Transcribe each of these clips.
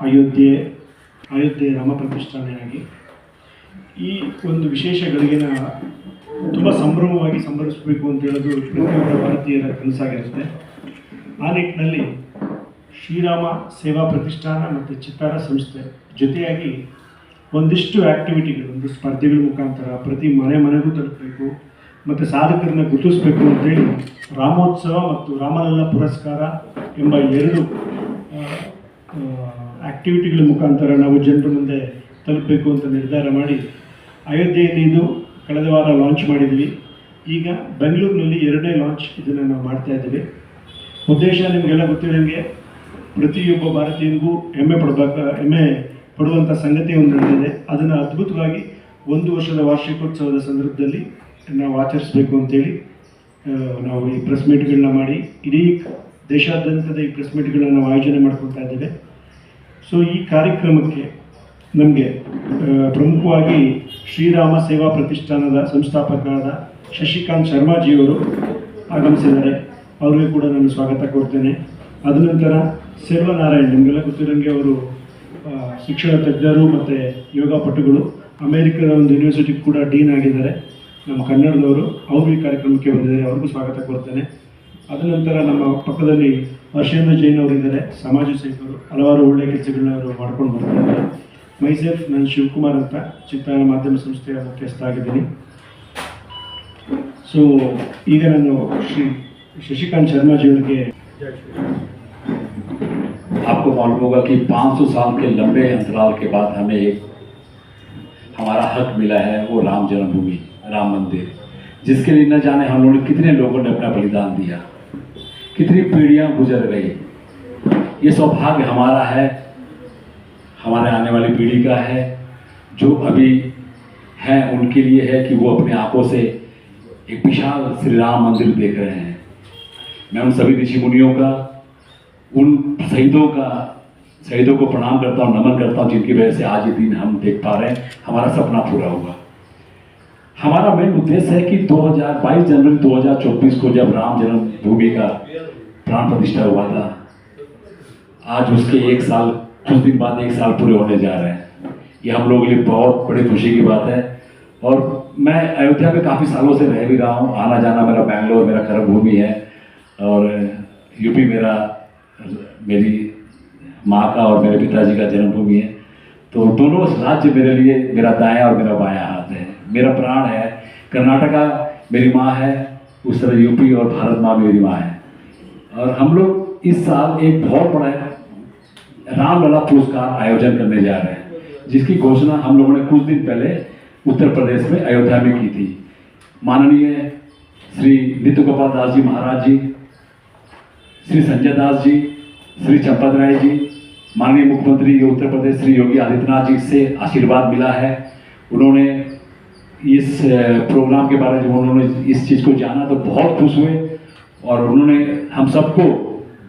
ಅಯೋಧ್ಯೆ ಅಯೋಧ್ಯೆ ರಾಮ ಪ್ರತಿಷ್ಠಾನೆಯಾಗಿ ಈ ಒಂದು ವಿಶೇಷ ಗಳಿಗೆನ ತುಂಬ ಸಂಭ್ರಮವಾಗಿ ಸಂಭ್ರಮಿಸಬೇಕು ಅಂತ ಹೇಳೋದು ಪ್ರತಿಯೊಬ್ಬ ಭಾರತೀಯರ ಕನಸಾಗಿರುತ್ತೆ. ಆ ನಿಟ್ಟಿನಲ್ಲಿ ಶ್ರೀರಾಮ ಸೇವಾ ಪ್ರತಿಷ್ಠಾನ ಮತ್ತು ಚಿತ್ತಾರ ಸಂಸ್ಥೆ ಜೊತೆಯಾಗಿ ಒಂದಿಷ್ಟು ಆ್ಯಕ್ಟಿವಿಟಿಗಳು ಒಂದು ಸ್ಪರ್ಧೆಗಳ ಮುಖಾಂತರ ಪ್ರತಿ ಮನೆ ಮನೆಗೂ ತಲುಪಬೇಕು ಮತ್ತು ಸಾಧಕರನ್ನ ಗುರುತಿಸಬೇಕು ಅಂತೇಳಿ ರಾಮೋತ್ಸವ ಮತ್ತು ರಾಮಲಲ್ಲ ಪುರಸ್ಕಾರ ಎಂಬ ಎರಡು ಆ್ಯಕ್ಟಿವಿಟಿಗಳ ಮುಖಾಂತರ ನಾವು ಜನರ ಮುಂದೆ ತಲುಪಬೇಕು ಅಂತ ನಿರ್ಧಾರ ಮಾಡಿ ಅಯೋಧ್ಯೆಯಲ್ಲಿ ಇದು ಕಳೆದ ವಾರ ಲಾಂಚ್ ಮಾಡಿದ್ವಿ. ಈಗ ಬೆಂಗಳೂರಿನಲ್ಲಿ ಎರಡನೇ ಲಾಂಚ್ ಇದನ್ನು ನಾವು ಮಾಡ್ತಾ ಇದ್ದೀವಿ. ಉದ್ದೇಶ ನಿಮಗೆಲ್ಲ ಗೊತ್ತಿರೋಂಗೆ ಪ್ರತಿಯೊಬ್ಬ ಭಾರತೀಯನಿಗೂ ಹೆಮ್ಮೆ ಪಡಬೇಕ, ಹೆಮ್ಮೆ ಪಡುವಂಥ ಸಂಗತಿ ಒಂದು ನಡೆದಿದೆ. ಅದನ್ನು ಅದ್ಭುತವಾಗಿ ಒಂದು ವರ್ಷದ ವಾರ್ಷಿಕೋತ್ಸವದ ಸಂದರ್ಭದಲ್ಲಿ ನಾವು ಆಚರಿಸಬೇಕು ಅಂತೇಳಿ ನಾವು ಈ ಪ್ರೆಸ್ ಮೀಟ್ಗಳನ್ನ ಮಾಡಿ, ಇಡೀ ದೇಶಾದ್ಯಂತದ ಈ ಪ್ರೆಸ್ ಮೀಟ್ಗಳನ್ನ ನಾವು ಆಯೋಜನೆ ಮಾಡ್ಕೊಳ್ತಾ ಇದ್ದೇವೆ. ಸೊ ಈ ಕಾರ್ಯಕ್ರಮಕ್ಕೆ ನಮಗೆ ಪ್ರಮುಖವಾಗಿ ಶ್ರೀರಾಮ ಸೇವಾ ಪ್ರತಿಷ್ಠಾನದ ಸಂಸ್ಥಾಪಕರಾದ ಶಶಿಕಾಂತ್ ಶರ್ಮಾಜಿಯವರು ಆಗಮಿಸಿದ್ದಾರೆ. ಅವರಿಗೆ ಕೂಡ ನಾನು ಸ್ವಾಗತ ಕೊಡ್ತೇನೆ ಅದ ನಂತರ ಸೆಲ್ವನಾರಾಯಣ್ ನಿಮಗೆಲ್ಲ ಗೊತ್ತಿರೋಂಗೆ ಅವರು ಶಿಕ್ಷಣ ತಜ್ಞರು ಮತ್ತು ಯೋಗ ಪಟುಗಳು, ಅಮೇರಿಕದ ಒಂದು ಯೂನಿವರ್ಸಿಟಿ ಕೂಡ ಡೀನ್ ಆಗಿದ್ದಾರೆ, ನಮ್ಮ ಕನ್ನಡದವರು, ಅವರು ಈ ಕಾರ್ಯಕ್ರಮಕ್ಕೆ ಬಂದಿದ್ದಾರೆ, ಅವ್ರಿಗೂ ಸ್ವಾಗತ ಕೊಡ್ತೇನೆ ಅದ ನಂತರ ನಮ್ಮ ಪಕ್ಕದಲ್ಲಿ ಹರ್ಷೇಂದ್ರ ಜೈನ್ ಅವರಿದ್ದಾರೆ, ಸಮಾಜ ಸೇವಕರು, ಹಲವಾರು ಒಳ್ಳೆಯ ಕೆಲಸಗಳನ್ನ ಅವರು ಮಾಡ್ಕೊಂಡು ಬರ್ತಿದ್ದಾರೆ. ಮೈಸೆಲ್ಫ್ ನಾನು ಶಿವಕುಮಾರ್ ಅಂತ ಚಿತ್ರ ಮಾಧ್ಯಮ ಸಂಸ್ಥೆಯ ಮುಖ್ಯಸ್ಥ ಆಗಿದ್ದೀನಿ. ಸೊ ಈಗ ನಾನು ಶ್ರೀ ಶಶಿಕಾಂತ್ ಶರ್ಮಾಜಿ ಅವರಿಗೆ आपको मालूम होगा कि 500 साल के लंबे अंतराल के बाद हमें एक हमारा हक मिला है, वो राम जन्मभूमि, राम मंदिर। जिसके लिए न जाने हम लोगों ने कितने लोगों ने अपना बलिदान दिया। कितनी पीढ़ियाँ गुजर गई ये सौभाग्य हमारा है, हमारे आने वाली पीढ़ी का है, जो अभी हैं, उनके लिए है कि वो अपने आँखों से एक विशाल श्री राम मंदिर देख रहे हैं। मैं उन सभी ऋषि मुनियों का उन शहीदों का, शहीदों को प्रणाम करता हूँ, नमन करता हूँ, जिनकी वजह से आज ये दिन हम देख पा रहे हैं। हमारा सपना पूरा हुआ। हमारा मेन उद्देश्य है कि 2022 जनवरी 2024 को जब राम जन्मभूमि का प्राण प्रतिष्ठा हुआ था, आज उसके एक साल, कुछ दिन बाद एक साल पूरे होने जा रहे हैं। ये हम लोगों के लिए बहुत बड़ी खुशी की बात है। और मैं अयोध्या में काफ़ी सालों से रह भी रहा हूँ। आना जाना मेरा बैंगलोर, मेरा कर्म भूमि है। और यूपी मेरा मेरी माँ का और मेरे पिताजी का जन्मभूमि है। तो दोनों राज्य मेरे लिए, मेरा दाया और मेरा बाया हाथ है। मेरा प्राण है, कर्नाटका मेरी माँ है, उस तरह यूपी और भारत माँ मेरी माँ है। और हम लोग इस साल एक बहुत बड़ा रामलला पुरस्कार आयोजन करने जा रहे हैं, जिसकी घोषणा हम लोगों ने कुछ दिन पहले उत्तर प्रदेश में अयोध्या में की थी। माननीय श्री नित्य गोपाल दास जी महाराज जी श्री संजय दास जी, श्री चंपत राय जी, माननीय मुख्यमंत्री उत्तर प्रदेश श्री योगी आदित्यनाथ जी से आशीर्वाद मिला है। उन्होंने इस प्रोग्राम के बारे में उन्होंने इस चीज़ को जाना तो बहुत खुश हुए और उन्होंने हम सबको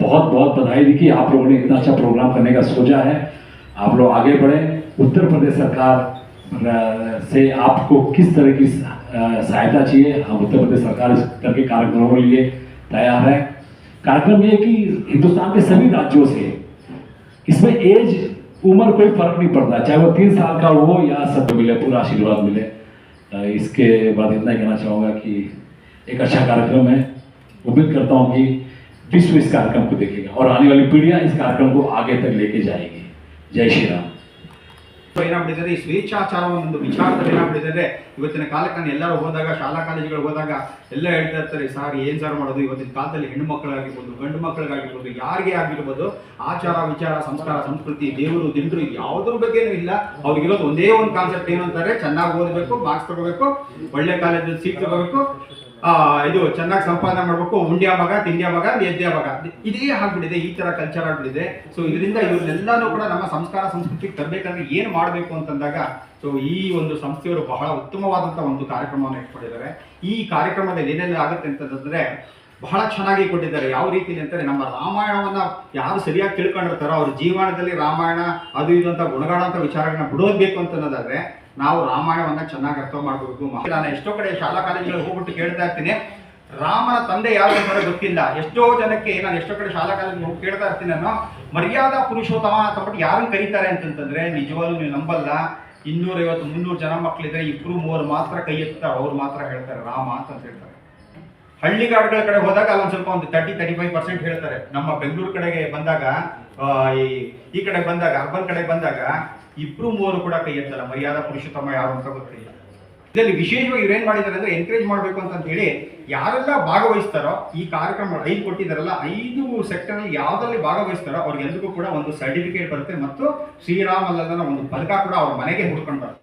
बहुत बहुत बधाई दी कि आप लोगों ने इतना अच्छा प्रोग्राम करने का सोचा है। आप लोग आगे बढ़ें। उत्तर प्रदेश सरकार से आपको किस तरह की सहायता चाहिए? हम उत्तर प्रदेश सरकार इस तरह के कार्यक्रमों के लिए तैयार है। कार्यक्रम ये कि हिंदुस्तान के सभी राज्यों से इसमें एज, उम्र कोई फ़र्क नहीं पड़ता। चाहे वो तीन साल का हो या सब मिले, पूरा आशीर्वाद मिले। इसके बाद इतना ही कहना चाहूँगा कि एक अच्छा कार्यक्रम है। उम्मीद करता हूँ कि विश्व इस कार्यक्रम को देखेगा और आने वाली पीढ़ियाँ इस कार्यक्रम को आगे तक लेके जाएगी। जय श्री राम। ಏನಾಗ್ಬಿಟ್ಟಿದ್ದಾರೆ ಈ ಸ್ವೇಚ್ಛಾಚಾರ ಒಂದು ವಿಚಾರದಲ್ಲಿ ಏನಾಗ್ಬಿಟ್ಟಿದ್ದಾರೆ ಇವತ್ತಿನ ಕಾಲಕ್ಕೆ ನಾನು ಎಲ್ಲರೂ ಹೋದಾಗ, ಶಾಲಾ ಕಾಲೇಜುಗಳು ಹೋದಾಗ ಎಲ್ಲ ಹೇಳ್ತಾ ಇರ್ತಾರೆ, ಸರ್ ಏನ್ ಸರ್ ಮಾಡೋದು? ಇವತ್ತಿನ ಕಾಲದಲ್ಲಿ ಹೆಣ್ಣು ಮಕ್ಕಳಾಗಿರ್ಬೋದು, ಗಂಡು ಮಕ್ಕಳಿಗಾಗಿರ್ಬೋದು ಯಾರಿಗೆ ಆಗಿರ್ಬೋದು, ಆಚಾರ, ವಿಚಾರ, ಸಂಸ್ಕಾರ, ಸಂಸ್ಕೃತಿ, ದೇವರು, ದಿಂಡ್ರು ಯಾವುದ್ರ ಬಗ್ಗೆನೂ ಇಲ್ಲ. ಅವ್ರಿಗಿರೋದು ಒಂದೇ ಒಂದು ಕಾನ್ಸೆಪ್ಟ್ ಏನು ಅಂತಾರೆ? ಚೆನ್ನಾಗಿ ಓದಬೇಕು ಮಾರ್ಕ್ಸ್ ತಗೋಬೇಕು, ಒಳ್ಳೆ ಕಾಲೇಜಲ್ಲಿ ಸೀಟ್ ತಗೋಬೇಕು ಇದು ಚೆನ್ನಾಗಿ ಸಂಪಾದನೆ ಮಾಡಬೇಕು, ಉಂಡ್ಯ ಭಾಗ, ತಿಂಡ್ಯ ಭಾಗ ಎದ್ದೆ ಭಾಗ. ಇದೇ ಆಗ್ಬಿಟ್ಟಿದೆ, ಈ ತರ ಕಲ್ಚರ್ ಆಗ್ಬಿಟ್ಟಿದೆ. ಸೊ ಇದರಿಂದ ಇವ್ರನ್ನೆಲ್ಲಾನು ಕೂಡ ನಮ್ಮ ಸಂಸ್ಕಾರ, ಸಂಸ್ಕೃತಿಗೆ ತರಬೇಕಂದ್ರೆ ಏನು ಮಾಡಬೇಕು ಅಂತಂದಾಗ ಸೊ ಈ ಒಂದು ಸಂಸ್ಥೆಯವರು ಬಹಳ ಉತ್ತಮವಾದಂಥ ಒಂದು ಕಾರ್ಯಕ್ರಮವನ್ನು ಇಟ್ಕೊಂಡಿದ್ದಾರೆ ಈ ಕಾರ್ಯಕ್ರಮದಲ್ಲಿ ಏನೆಲ್ಲ ಆಗುತ್ತೆ ಅಂತಂದ್ರೆ, ಬಹಳ ಚೆನ್ನಾಗಿ ಕೊಟ್ಟಿದ್ದಾರೆ. ಯಾವ ರೀತಿ ಅಂತಾರೆ ನಮ್ಮ ರಾಮಾಯಣವನ್ನ ಯಾರು ಸರಿಯಾಗಿ ತಿಳ್ಕೊಂಡಿರ್ತಾರೋ, ಅವ್ರ ಜೀವನದಲ್ಲಿ ರಾಮಾಯಣ ಅದು ಇದು ಅಂತ ಗುಣಗಾಡುವಂಥ ವಿಚಾರಗಳನ್ನ ಬಿಡೋದ್ಬೇಕು ಅಂತ ಅನ್ನೋದಾದ್ರೆ ನಾವು ರಾಮಾಯಣವನ್ನ ಚೆನ್ನಾಗಿ ಅರ್ಥ ಮಾಡಬೇಕು ನಾನು ಎಷ್ಟೋ ಕಡೆ ಶಾಲಾ ಕಾಲೇಜುಗಳಿಗೆ ಹೋಗ್ಬಿಟ್ಟು ಕೇಳ್ತಾ ಇರ್ತೀನಿ. ರಾಮನ ತಂದೆ ಯಾರು ಅಂತ ಗೊತ್ತಿಲ್ಲ. ಎಷ್ಟೋ ಜನಕ್ಕೆ ನಾನು ಎಷ್ಟೋ ಕಡೆ ಶಾಲಾ ಕಾಲೇಜು ಹೋಗಿ ಕೇಳ್ತಾ ಇರ್ತೀನಿ ನಾನು ಮರ್ಯಾದಾ ಪುರುಷೋತ್ತಮ ಅಂತಬಿಟ್ಟು ಯಾರನ್ನು ಕರೀತಾರೆ ಅಂತಂತಂದ್ರೆ ನಿಜವಾಗ್ಲೂ ನೀವು ನಂಬಲ್ಲ. ಇನ್ನೂರೈವತ್ತು, ಮುನ್ನೂರು ಜನ ಮಕ್ಕಳಿದ್ರೆ ಇಬ್ರು, ಮೂವರು ಮಾತ್ರ ಕೈ ಎತ್ತಾರೆ. ಅವ್ರು ಮಾತ್ರ ಹೇಳ್ತಾರೆ, ರಾಮ ಅಂತ ಹೇಳ್ತಾರೆ. ಹಳ್ಳಿಗಾಡುಗಳ ಕಡೆ ಹೋದಾಗ ಅಲ್ಲೊಂದು ಸ್ವಲ್ಪ ಒಂದು ತರ್ಟಿ ತರ್ಟಿ ಫೈವ್ ಪರ್ಸೆಂಟ್ ಹೇಳ್ತಾರೆ. ನಮ್ಮ ಬೆಂಗಳೂರು ಕಡೆಗೆ ಬಂದಾಗ ಈ ಈ ಕಡೆ ಬಂದಾಗ, ಅರ್ಬನ್ ಕಡೆ ಬಂದಾಗ ಇಬ್ರು ಮೂವರು ಕೂಡ ಕೈ ಎತ್ತಲ್ಲ. ಮರ್ಯಾದ ಪುರುಷೋತ್ತಮ ಯಾರು ಅಂತ ಗೊತ್ತಿಲ್ಲ. ಇದರಲ್ಲಿ ವಿಶೇಷವಾಗಿ ಇವ್ರೇನ್ ಮಾಡಿದ್ದಾರೆ ಅಂದ್ರೆ ಎನ್ಕರೇಜ್ ಮಾಡಬೇಕು ಅಂತ ಹೇಳಿ ಯಾರೆಲ್ಲ ಭಾಗವಹಿಸ್ತಾರೋ, ಈ ಕಾರ್ಯಕ್ರಮ ಐದು ಕೊಟ್ಟಿದ್ದಾರಲ್ಲ ಐದು ಸೆಕ್ಟರ್ ಅಲ್ಲಿ ಯಾವ್ದ್ರಲ್ಲಿ ಭಾಗವಹಿಸ್ತಾರೋ ಅವ್ರಿಗೆಲ್ರಿಗೂ ಕೂಡ ಒಂದು ಸರ್ಟಿಫಿಕೇಟ್ ಬರುತ್ತೆ ಮತ್ತು ಶ್ರೀರಾಮಲ್ಲದನ ಒಂದು ಪದಕ ಕೂಡ ಅವ್ರ ಮನೆಗೆ ಹುಡ್ಕೊಂಡು ಬರುತ್ತೆ.